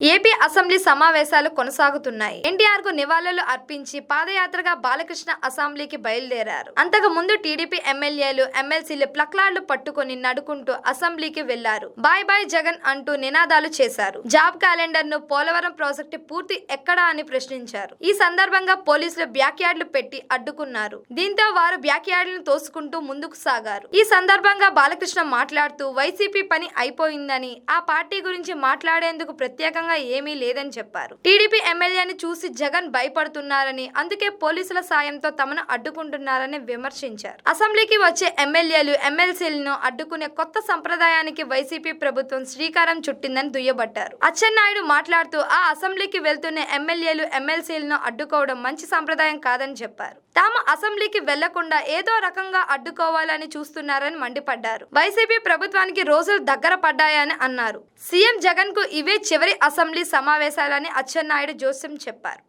AP assembly సమావేశాలు కొనసాగుతున్నాయి. ఎన్టీఆర్కు నివాళులు అర్పించి పాదయాత్రగా బాలకృష్ణ అసెంబ్లీకి బయలుదేరారు. అంతకు ముందు టీడీపీ ఎమ్మెల్యేలు ఎమ్మెల్సీలు ప్లక్లార్లు పట్టుకొని నడుకుంటూ అసెంబ్లీకి వెళ్ళారు. బాయ్ బాయ్ జగన్ అంటూ నినాదాలు చేశారు. జాబ్ క్యాలెండర్ను పోలవరం ప్రాజెక్టు పూర్తి ఎక్కడా అని ప్రశ్నించారు. ఈ సందర్భంగా పోలీసులు బ్యాక్ యార్డ్లు పెట్టి అడ్డుకున్నారు. దీంతో వారు బ్యాక్ యార్డ్లను తోసుకుంటూ ముందుకు సాగారు. ఈ సందర్భంగా బాలకృష్ణ మాట్లాడుతూ వైసీపీ పని అయిపోయిందని ఆ పార్టీ గురించి మాట్లాడేందుకు ప్రత్యేకంగా ఏమీ లేదని చెప్పారు. టీడీపీ ఎమ్మెల్యేని చూసి జగన్ భయపడుతున్నారని అందుకే పోలీసుల సాయంతో తమను అడ్డుకుంటున్నారని విమర్శించారు. అసెంబ్లీకి వచ్చే ఎమ్మెల్యేలు ఎమ్మెల్సీలను అడ్డుకునే కొత్త సంప్రదాయానికి వైసీపీ ప్రభుత్వం శ్రీకారం చుట్టిందని దుయ్యబట్టారు. అచ్చెన్నాయుడు మాట్లాడుతూ ఆ అసెంబ్లీకి వెళ్తున్న ఎమ్మెల్యేలు ఎమ్మెల్సీలను అడ్డుకోవడం మంచి సంప్రదాయం కాదని చెప్పారు. తాము అసెంబ్లీకి వెళ్ళకుండా ఏదో రకంగా అడ్డుకోవాలని చూస్తున్నారని మండిపడ్డారు. వైసీపీ ప్రభుత్వానికి రోజులు దగ్గర పడ్డాయని అన్నారు. సీఎం జగన్కు ఇవే చివరి అసెంబ్లీ సమావేశాలని అచ్చెన్నాయుడు జోస్యం చెప్పారు.